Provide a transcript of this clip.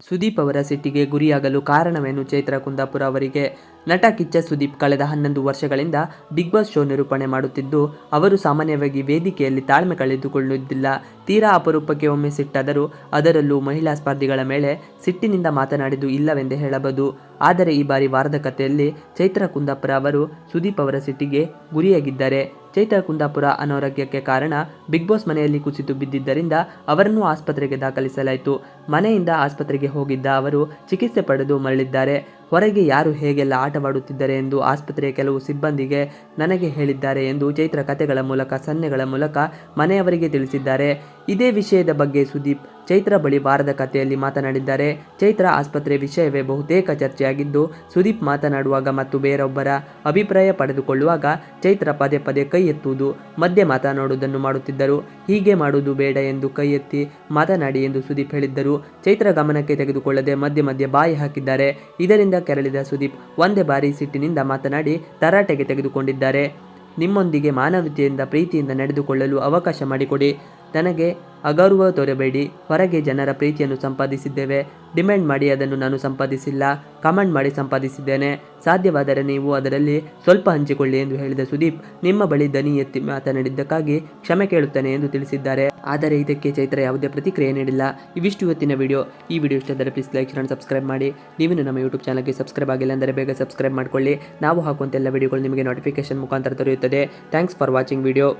ಸುದೀಪ್ ಅವರ ಸಿಟ್ಟಿಗೆ ಗುರಿಯಾಗಲು ಕಾರಣವೇನು? ಚೈತ್ರ ಕುಂದಾಪುರ ಅವರಿಗೆ ನಟ ಕಿಚ್ಚ ಸುದೀಪ್ ಕಳೆದ ಹನ್ನೊಂದು ವರ್ಷಗಳಿಂದ ಬಿಗ್ ಬಾಸ್ ಶೋ ನಿರೂಪಣೆ ಮಾಡುತ್ತಿದ್ದು, ಅವರು ಸಾಮಾನ್ಯವಾಗಿ ವೇದಿಕೆಯಲ್ಲಿ ತಾಳ್ಮೆ ಕಳೆದುಕೊಳ್ಳುವುದಿಲ್ಲ. ತೀರಾ ಅಪರೂಪಕ್ಕೆ ಒಮ್ಮೆ ಸಿಟ್ಟಾದರೂ ಅದರಲ್ಲೂ ಮಹಿಳಾ ಸ್ಪರ್ಧಿಗಳ ಮೇಲೆ ಸಿಟ್ಟಿನಿಂದ ಮಾತನಾಡಿದ್ದು ಇಲ್ಲವೆಂದೇ ಹೇಳಬಹುದು. ಆದರೆ ಈ ಬಾರಿ ವಾರದ ಕಥೆಯಲ್ಲಿ ಚೈತ್ರ ಕುಂದಾಪುರ ಅವರು ಸುದೀಪ್ ಅವರ ಸಿಟ್ಟಿಗೆ ಗುರಿಯಾಗಿದ್ದಾರೆ. ಚೈತ್ರ ಕುಂದಾಪುರ ಅನಾರೋಗ್ಯಕ್ಕೆ ಕಾರಣ ಬಿಗ್ ಬಾಸ್ ಮನೆಯಲ್ಲಿ ಕುಸಿತು ಬಿದ್ದಿದ್ದರಿಂದ ಅವರನ್ನು ಆಸ್ಪತ್ರೆಗೆ ದಾಖಲಿಸಲಾಯಿತು. ಮನೆಯಿಂದ ಆಸ್ಪತ್ರೆಗೆ ಹೋಗಿದ್ದ ಅವರು ಚಿಕಿತ್ಸೆ ಪಡೆದು ಮರಳಿದ್ದಾರೆ. ಹೊರಗೆ ಯಾರು ಹೇಗೆಲ್ಲ ಆಟವಾಡುತ್ತಿದ್ದಾರೆ ಎಂದು ಆಸ್ಪತ್ರೆಯ ಕೆಲವು ಸಿಬ್ಬಂದಿಗೆ ನನಗೆ ಹೇಳಿದ್ದಾರೆ ಎಂದು ಚೈತ್ರ ಕಥೆಗಳ ಮೂಲಕ, ಸನ್ನೆಗಳ ಮೂಲಕ ಮನೆಯವರಿಗೆ ತಿಳಿಸಿದ್ದಾರೆ. ಇದೇ ವಿಷಯದ ಬಗ್ಗೆ ಸುದೀಪ್, ಚೈತ್ರ ಬಳಿ ವಾರದ ಕಥೆಯಲ್ಲಿ ಮಾತನಾಡಿದ್ದಾರೆ. ಚೈತ್ರ ಆಸ್ಪತ್ರೆ ವಿಷಯವೇ ಬಹುತೇಕ ಚರ್ಚೆಯಾಗಿದ್ದು, ಸುದೀಪ್ ಮಾತನಾಡುವಾಗ ಮತ್ತು ಬೇರೊಬ್ಬರ ಅಭಿಪ್ರಾಯ ಪಡೆದುಕೊಳ್ಳುವಾಗ ಚೈತ್ರ ಪದೇ ಪದೇ ಕೈ ಎತ್ತುವುದು, ಮಧ್ಯೆ ಮಾತನಾಡುವುದನ್ನು ಮಾಡುತ್ತಿದ್ದರು. ಹೀಗೆ ಮಾಡುವುದು ಬೇಡ ಎಂದು ಕೈ ಎತ್ತಿ ಮಾತನಾಡಿ ಎಂದು ಸುದೀಪ್ ಹೇಳಿದ್ದರು. ಚೈತ್ರ ಗಮನಕ್ಕೆ ತೆಗೆದುಕೊಳ್ಳದೆ ಮಧ್ಯೆ ಮಧ್ಯೆ ಬಾಯಿ ಹಾಕಿದ್ದಾರೆ. ಇದರಿಂದ ಕೆರಳಿದ ಸುದೀಪ್ ಒಂದೇ ಬಾರಿ ಸಿಟ್ಟಿನಿಂದ ಮಾತನಾಡಿ ತರಾಟೆಗೆ ತೆಗೆದುಕೊಂಡಿದ್ದಾರೆ. ನಿಮ್ಮೊಂದಿಗೆ ಮಾನವೀಯತೆಯಿಂದ ಪ್ರೀತಿಯಿಂದ ನಡೆದುಕೊಳ್ಳಲು ಅವಕಾಶ ಮಾಡಿಕೊಡಿ. ನನಗೆ ಅಗೌರವ ತೋರಬೇಡಿ. ಹೊರಗೆ ಜನರ ಪ್ರೀತಿಯನ್ನು ಸಂಪಾದಿಸಿದ್ದೇವೆ. ಡಿಮ್ಯಾಂಡ್ ಮಾಡಿ ಅದನ್ನು ನಾನು ಸಂಪಾದಿಸಿಲ್ಲ. ಕಮೆಂಟ್ ಮಾಡಿ ಸಂಪಾದಿಸಿದ್ದೇನೆ. ಸಾಧ್ಯವಾದರೆ ನೀವು ಅದರಲ್ಲಿ ಸ್ವಲ್ಪ ಹಂಚಿಕೊಳ್ಳಿ ಎಂದು ಹೇಳಿದ ಸುದೀಪ್ ನಿಮ್ಮ ಬಳಿ ದನಿ ಎತ್ತಿ ಮಾತನಾಡಿದ್ದಕ್ಕಾಗಿ ಕ್ಷಮೆ ಕೇಳುತ್ತೇನೆ ಎಂದು ತಿಳಿಸಿದ್ದಾರೆ. ಆದರೆ ಇದಕ್ಕೆ ಚೈತ್ರ ಯಾವುದೇ ಪ್ರತಿಕ್ರಿಯೆ ನೀಡಿಲ್ಲ. ಇವಿಷ್ಟು ಇವತ್ತಿನ ವಿಡಿಯೋ. ಈ ವಿಡಿಯೋ ಇಷ್ಟದರೆ ಪ್ಲೀಸ್ ಲೈಕ್ ಶೇರ್ ಸಬ್ಸ್ಕ್ರೈಬ್ ಮಾಡಿ. ನೀವು ನಮ್ಮ ಯೂಟ್ಯೂಬ್ ಚಾನಲ್ಗೆ ಸಬ್ಸ್ಕ್ರೈಬ್ ಆಗಿಲ್ಲ ಅಂದರೆ ಬೇಗ ಸಬ್ಸ್ಕ್ರೈಬ್ ಮಾಡಿಕೊಳ್ಳಿ. ನಾವು ಹಾಕುವಂಥ ಎಲ್ಲ ವಿಡಿಯೋಗಳು ನಿಮಗೆ ನೋಟಿಫಿಕೇಶನ್ ಮುಖಾಂತರ ದೊರೆಯುತ್ತದೆ. Thanks for watching video